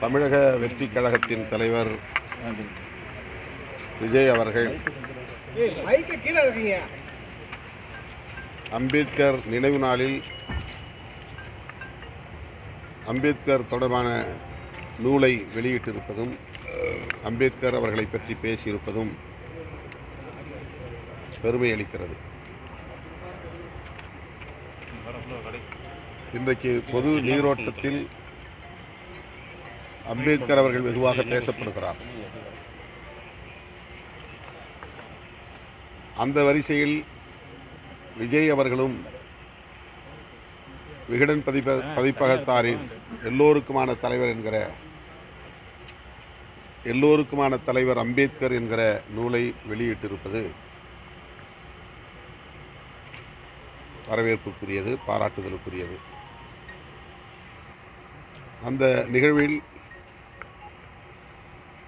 தமிழக வெற்றி கழகத்தின் தலைவர் விஜய் அவர்கள் அம்பேத்கர் நினைவு நாளில் அம்பேத்கர் தொடர்பான நூலை வெளியிட்டிருப்பதும் அம்பேத்கர் அவர்களை பற்றி பேசியிருப்பதும் பெருமை அளிக்கிறது. இன்றைக்கு பொது நீரோட்டத்தில் அம்பேத்கர் அவர்கள் வெகுவாக பேசப்படுகிறார். அந்த வரிசையில் விஜய் அவர்களும் விகடன் பதிப்ப பதிப்பகத்தாரின் எல்லோருக்குமான தலைவர் என்கிற எல்லோருக்குமான தலைவர் அம்பேத்கர் என்கிற நூலை வெளியிட்டிருப்பது வரவேற்புக்குரியது பாராட்டுதலுக்குரியது. அந்த நிகழ்வில்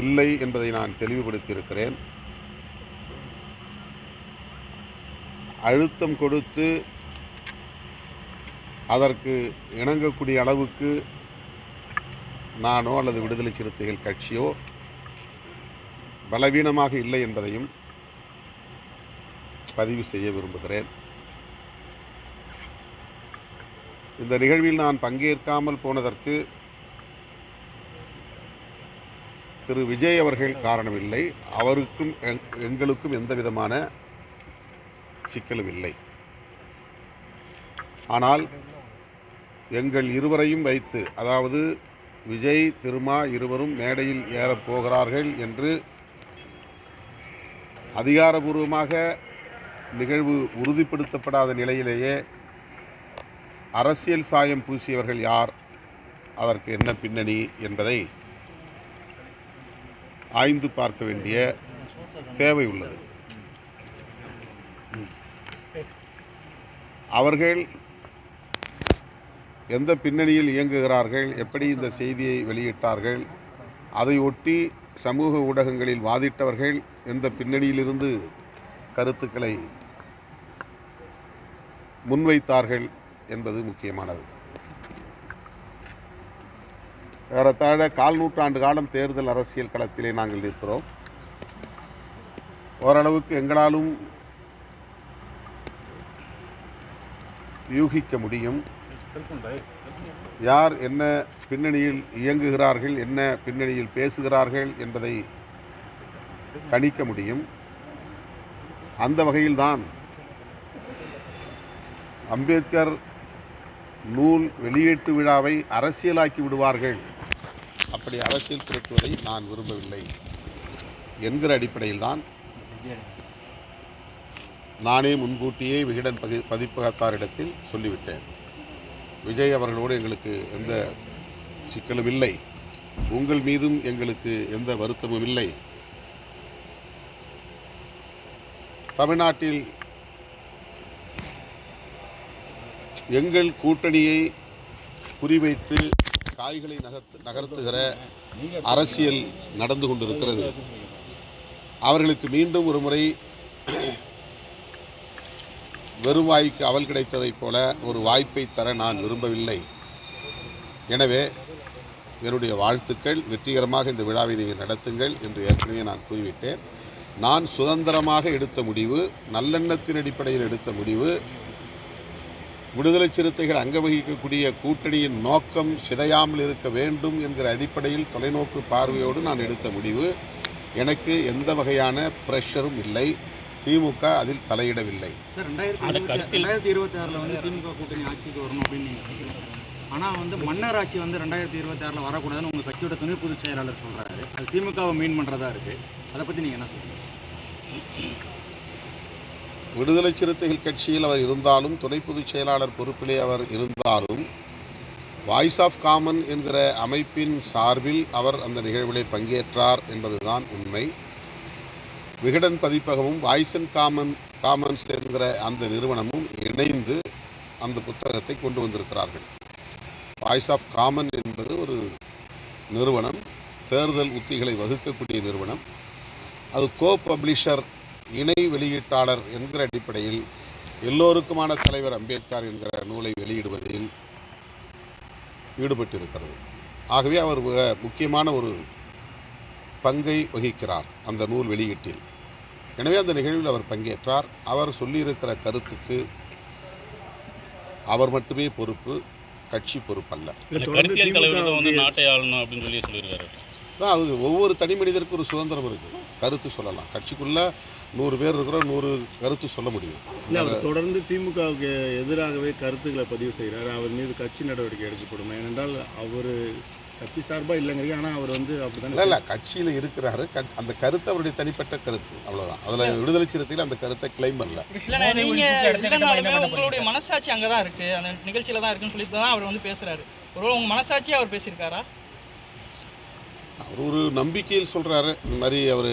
இல்லை என்பதை நான் தெளிவுபடுத்தியிருக்கிறேன். அழுத்தம் கொடுத்து அதற்கு இணங்கக்கூடிய அளவுக்கு நானோ அல்லது விடுதலை சிறுத்தைகள் கட்சியோ பலவீனமாக இல்லை என்பதையும் பதிவு செய்ய விரும்புகிறேன். இந்த நிகழ்வில் நான் பங்கேற்காமல் போனதற்கு திரு விஜய் அவர்கள் காரணமில்லை. அவருக்கும் எங்- எங்களுக்கும் எந்த விதமான சிக்கலும் இல்லை. ஆனால் எங்கள் இருவரையும் வைத்து அதாவது விஜய் திருமா இருவரும் மேடையில் ஏறப் போகிறார்கள் என்று அதிகாரபூர்வமாக நிகழ்வு உறுதிப்படுத்தப்படாத நிலையிலேயே அரசியல் சாயம் பூசியவர்கள் யார்? அதற்கு என்ன பின்னணி என்பதை ஆய்ந்து பார்க்க வேண்டிய தேவை உள்ளது. அவர்கள் எந்த பின்னணியில் இயங்குகிறார்கள் எப்படி இந்த செய்தியை வெளியிட்டார்கள் அதை ஒட்டி சமூக ஊடகங்களில் வாதிட்டவர்கள் எந்த பின்னணியிலிருந்து கருத்துக்களை முன்வைத்தார்கள் என்பது முக்கியமானது. ஏறத்தாழ கால் நூற்றாண்டு காலம் தேர்தல் அரசியல் களத்திலே நாங்கள் இருக்கிறோம் ஓரளவுக்கு எங்களாலும் யூகிக்க முடியும். யார் என்ன பின்னணியில் இயங்குகிறார்கள் என்ன பின்னணியில் பேசுகிறார்கள் என்பதை கணிக்க முடியும். அந்த வகையில்தான் அம்பேத்கர் நூல் வெளியீட்டு விழாவை அரசியலாக்கி விடுவார்கள். அப்படி அரசியல் திருத்துவதை நான் விரும்பவில்லை. என்கிற அடிப்படையில்தான் நானே முன்கூட்டியே விகடன் பதி பதிப்பகத்தாரிடத்தில் சொல்லிவிட்டேன். விஜய் அவர்களோடு எங்களுக்கு எந்த சிக்கலும் இல்லை. உங்கள் மீதும் எங்களுக்கு எந்த வருத்தமும் இல்லை. தமிழ்நாட்டில் எங்கள் கூட்டணியை குறிவைத்து காய்களை நகர்த்து நகர்த்துகிற அரசியல் நடந்து கொண்டிருக்கிறது. அவர்களுக்கு மீண்டும் ஒரு முறை வெறுவாய்க்கு அவல் கிடைத்ததைப் போல ஒரு வாய்ப்பை தர நான் விரும்பவில்லை. எனவே என்னுடைய வாழ்த்துக்கள். வெற்றிகரமாக இந்த விழாவை நீங்கள் நடத்துங்கள் என்று ஏற்கனவே நான் கூறிவிட்டேன். நான் சுதந்திரமாக எடுத்த முடிவு நல்லெண்ணத்தின் அடிப்படையில் எடுத்த முடிவு விடுதலை சிறுத்தைகள் அங்க வகிக்கக்கூடிய கூட்டணியின் நோக்கம் சிதையாமல் இருக்க வேண்டும் என்கிற அடிப்படையில் தொலைநோக்கு பார்வையோடு நான் எடுத்த முடிவு. எனக்கு எந்த வகையான ப்ரெஷரும் இல்லை. திமுக அதில் தலையிடவில்லை. சார் ரெண்டாயிரத்தி இருபத்தி ரெண்டாயிரத்தி இருபத்தி ஆறில் வந்து திமுக கூட்டணி ஆட்சிக்கு வரணும் அப்படின்னு ஆனால் வந்து மன்னர் ஆட்சி வந்து ரெண்டாயிரத்தி இருபத்தி ஆறில் வரக்கூடாதுன்னு உங்கள் கட்சியோட துணை பொதுச் செயலாளர் சொல்கிறாரு அது திமுகவை மீன் பண்ணுறதா இருக்குது அதை பற்றி நீங்கள் என்ன சொல்றீங்க? விடுதலை சிறுத்தைகள் கட்சியில் அவர் இருந்தாலும் துணை பொதுச் செயலாளர் பொறுப்பிலே அவர் இருந்தாலும் வாய்ஸ் ஆஃப் காமன் என்கிற அமைப்பின் சார்பில் அவர் அந்த நிகழ்விலே பங்கேற்றார் என்பதுதான் உண்மை. விகடன் பதிப்பகமும் வாய்ஸ் அண்ட் காமன் காமன்ஸ் என்கிற அந்த நிறுவனமும் இணைந்து அந்த புத்தகத்தை கொண்டு வந்திருக்கிறார்கள். வாய்ஸ் ஆஃப் காமன் என்பது ஒரு நிறுவனம் தேர்தல் உத்திகளை வகுக்கக்கூடிய நிறுவனம். அது கோ பப்ளிஷர் இணை வெளியீட்டாளர் என்கிற அடிப்படையில் எல்லோருக்குமான தலைவர் அம்பேத்கர் என்கிற நூலை வெளியிடுவதில் ஈடுபட்டிருக்கிறது. ஆகவே அவர் மிக முக்கியமான ஒரு பங்கை வகிக்கிறார் அந்த நூல் வெளியீட்டில். எனவே அந்த நிகழ்வில் அவர் பங்கேற்றார். அவர் சொல்லியிருக்கிற கருத்துக்கு அவர் மட்டுமே பொறுப்பு கட்சி பொறுப்பல்ல. நாட்டை ஆளணும் அப்படின்னு சொல்லி சொல்லியிருக்காரு. தான் அது ஒவ்வொரு தனி மனிதருக்கும் ஒரு சுதந்திரம் இருக்குது கருத்து சொல்லலாம். கட்சிக்குள்ள நூறு பேர் இருக்கிறோம் நூறு கருத்து சொல்ல முடியும். இல்ல அவர் தொடர்ந்து திமுகவுக்கு எதிராகவே கருத்துக்களை பதிவு செய்கிறார் அவர் மீது கட்சி நடவடிக்கை எடுக்கப்படும். ஏனென்றால் அவர் கட்சி சார்பா இல்லைங்கிறீங்க. ஆனா அவர் வந்து இல்லை அப்படித்தானே இல்லை கட்சியில் இருக்கிறாரு. அந்த கருத்து அவருடைய தனிப்பட்ட கருத்து. அவ்வளவுதான். அதில் விடுதலை சிறுத்தையில் அந்த கருத்தை கிளைம் பண்ணல. உங்களுடைய மனசாட்சி அங்கதான் இருக்கு. அந்த நிகழ்ச்சியில தான் இருக்குன்னு சொல்லி தான் அவர் வந்து பேசுறாரு. ஒருவேளை உங்க மனசாட்சியே அவர் பேசியிருக்காரா? அவர் ஒரு நம்பிக்கையில் சொல்கிறாரு இந்த மாதிரி அவர்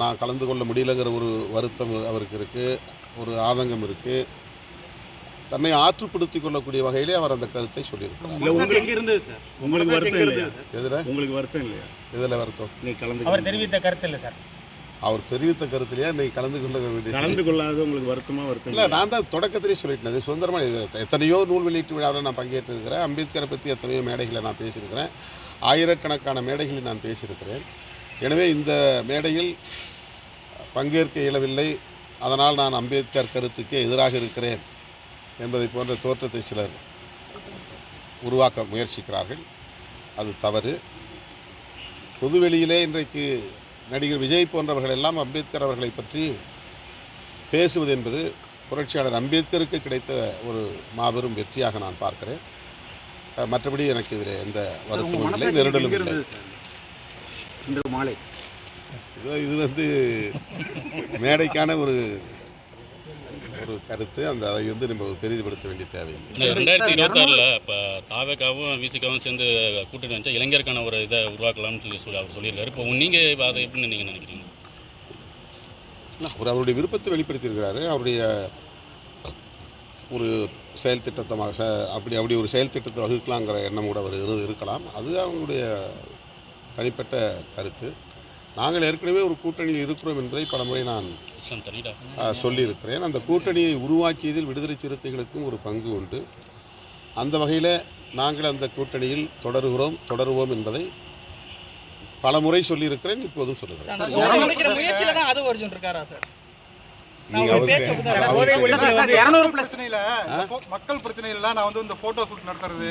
நான் கலந்து கொள்ள முடியலங்கிற ஒரு வருத்தம் அவருக்கு இருக்குது ஒரு ஆதங்கம் இருக்குது தன்னை ஆற்றுப்படுத்திக் கொள்ளக்கூடிய வகையிலே அவர் அந்த கருத்தை சொல்லியிருக்கிறார். உங்களுக்கு எங்க இருந்தது சார்? உங்களுக்கு வருத்தம் இல்லையா? எதில்? உங்களுக்கு வருத்தம் இல்லையா? எதில் வருத்தம்? நீ கலந்து அவர் தெரிவித்த கருத்து இல்லை சார். அவர் தெரிவித்த கருத்திலேயே இன்னைக்கு கலந்து கொள்ள வேண்டிய கலந்து கொள்ளாத உங்களுக்கு வருத்தமா வருத்தம் இல்லை? நான் தான் தொடக்கத்திலே சொல்லிட்டேன். அது சுதந்திரமாக எத்தனையோ நூல் வெளியீட்டு விழாவில் நான் பங்கேற்றிருக்கிறேன். அம்பேத்கரை பற்றி எத்தனையோ மேடைகளில் நான் பேசியிருக்கிறேன். ஆயிரக்கணக்கான மேடைகளில் நான் பேசியிருக்கிறேன். எனவே இந்த மேடையில் பங்கேற்க இயலவில்லை. அதனால் நான் அம்பேத்கர் கருத்துக்கே எதிராக இருக்கிறேன் என்பதை போன்ற தோற்றத்தை சிலர் உருவாக்க முயற்சிக்கிறார்கள். அது தவறு. பொதுவெளியிலே இன்றைக்கு நடிகர் விஜய் போன்றவர்கள் எல்லாம் அம்பேத்கர் அவர்களை பற்றி பேசுவது என்பது புரட்சியாளர் அம்பேத்கருக்கு கிடைத்த ஒரு மாபெரும் வெற்றியாக நான் பார்க்கிறேன். மற்றபடி எனக்கு இதில் எந்த வருத்தமும் இல்லை. நெருடலும் இல்லை. இன்று மாலை. இது இது வந்து மேடைக்கான ஒரு ஒரு கருத்து. அந்த அதை வந்து நம்ம பெரிதுபடுத்த வேண்டிய தேவையில்லை ரெண்டாயிரத்தி இருபத்தாறில் இப்போ தாவேக்காவும் விசிகாவும் சேர்ந்து கூட்டணி வச்சா இளைஞருக்கான ஒரு இதை உருவாக்கலாம்னு சொல்லி சொல்லி அவர் சொல்லியிருக்காரு. இப்போ நீங்கள் அதை எப்படின்னு நீங்கள் நினைக்கிறீங்க? அவர் அவருடைய விருப்பத்தை வெளிப்படுத்தியிருக்கிறாரு. அவருடைய ஒரு செயல் திட்டத்தமாக அப்படி அப்படி ஒரு செயல் திட்டத்தை வகுக்கலாங்கிற எண்ணம் கூட அவர் இரு இருக்கலாம். அது அவங்களுடைய தனிப்பட்ட கருத்து. நாங்கள் ஏற்கனவே ஒரு கூட்டணியில் இருக்கிறோம் என்பதை பலமுறை நான் இஸ்லாம் தனிடா ஆ, சொல்லியிருக்கிறேன். அந்த கூட்டணியை உருவாக்கியதில் விடுதலை சிறுத்தைகளுக்கும் ஒரு பங்கு உண்டு. அந்த வகையில் நாங்கள் அந்த கூட்டணியில் தொடருகிறோம் தொடருவோம் என்பதை பலமுறை சொல்லியிருக்கிறேன் இப்போதும் சொல்லுகிறேன். மக்கள் பிரச்சனையில நான் வந்து இந்த போட்டோ ஷூட் நடத்துறது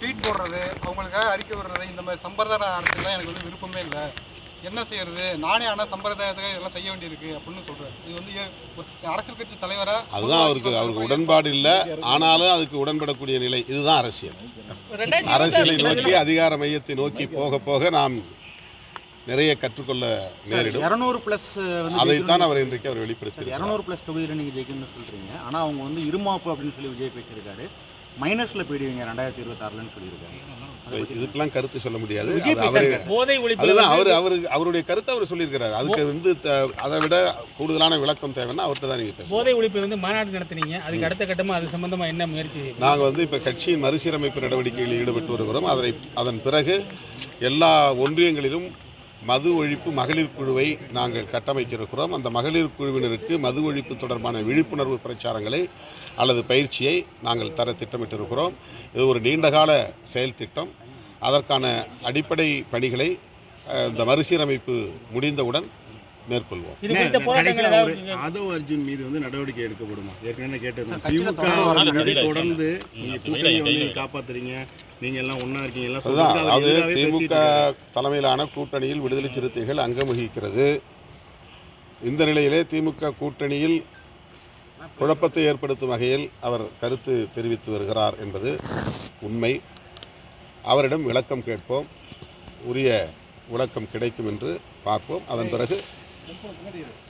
ட்வீட் போடுறது அவங்களுக்காக அறிக்கை விடுறது இந்த மாதிரி சம்பிரதாய அரசியல் எனக்கு வந்து விருப்பமே இல்லை. என்ன செய்யறது? நானே ஆனால் சம்பிரதாயத்துக்காக இதெல்லாம் செய்ய வேண்டியிருக்கு அப்படின்னு சொல்றாரு இது வந்து அரசியல் கட்சி தலைவரா அதுதான் அவருக்கு அவருக்கு உடன்பாடு இல்லை. ஆனாலும் அதுக்கு உடன்படக்கூடிய நிலை. இதுதான் அரசியல். அரசியலை நோக்கி அதிகார மையத்தை நோக்கி போக போக நாம் நிறைய கற்றுக்கொள்ள நேரிடும். இரநூறு பிளஸ் அதைத்தான் அவர் இன்றைக்கு அவர் வெளிப்படுத்தி இரநூறு ப்ளஸ் தொகுதியில் நீங்கள் ஜெயிக்கணும்னு சொல்கிறீங்க ஆனால் அவங்க வந்து இருமாப்பு அப்படின்னு சொல்லி விஜய் பேசியிருக்காரு. மைனஸில் போயிடுவீங்க ரெண்டாயிரத்தி இருபத்தாறுலன்னு சொல்லியிருக்காரு. அதை பத்தி இதுக்கெல்லாம் கருத்து சொல்ல முடியாது. அதுதான் அவர் அவரு அவருடைய கருத்தை அவர் சொல்லியிருக்கிறாரு அதுக்கு வந்து த- அதை விட கூடுதலான விளக்கம் தேவைன்னா அவர்கிட்ட தான் நீங்க பேசணும். போதை ஒழிப்பு வந்து மாநாடு நடத்துனீங்க. அதுக்கு அடுத்த கட்டமா அது சம்பந்தமா என்ன முயற்சி செய்யணும்? நாங்க வந்து இப்ப கட்சியின் மறுசீரமைப்பு நடவடிக்கைகளில் ஈடுபட்டு வருகிறோம். அதனை அதன் பிறகு எல்லா ஒன்றியங்களிலும் மது ஒழிப்பு மகளிர் குழுவை நாங்கள் கட்டமைத்திருக்கிறோம். அந்த மகளிர் குழுவினருக்கு மது ஒழிப்பு தொடர்பான விழிப்புணர்வு பிரச்சாரங்களை அல்லது பயிற்சியை நாங்கள் தர திட்டமிட்டிருக்கிறோம். இது ஒரு நீண்டகால செயல் திட்டம். அதற்கான அடிப்படை பணிகளை இந்த மறுசீரமைப்பு முடிந்தவுடன் மேற்கொள்வோம். ஆதவ் அர்ஜுன் மீது வந்து நடவடிக்கை எடுக்கப்படுமா. ஏற்கனவே கேட்டிருந்தோம். திமுக தொடர்ந்து நீங்க கூட்டணி வந்து காப்பாத்துறீங்க. நீங்க எல்லாம் ஒண்ணா இருக்கீங்க. எல்லாம் பேசிட்டு திமுக. தலைமையிலான கூட்டணியில் விடுதலை சிறுத்தைகள் அங்கம் வகிக்கிறது இந்த நிலையிலே திமுக கூட்டணியில் குழப்பத்தை ஏற்படுத்தும் வகையில் அவர் கருத்து தெரிவித்து வருகிறார் என்பது உண்மை. அவரிடம் விளக்கம் கேட்போம். உரிய விளக்கம் கிடைக்கும் என்று பார்ப்போம். அதன் பிறகு ಸ್ವಲ್ಪ ಹೊತ್ಕೊಂಡಿರಿ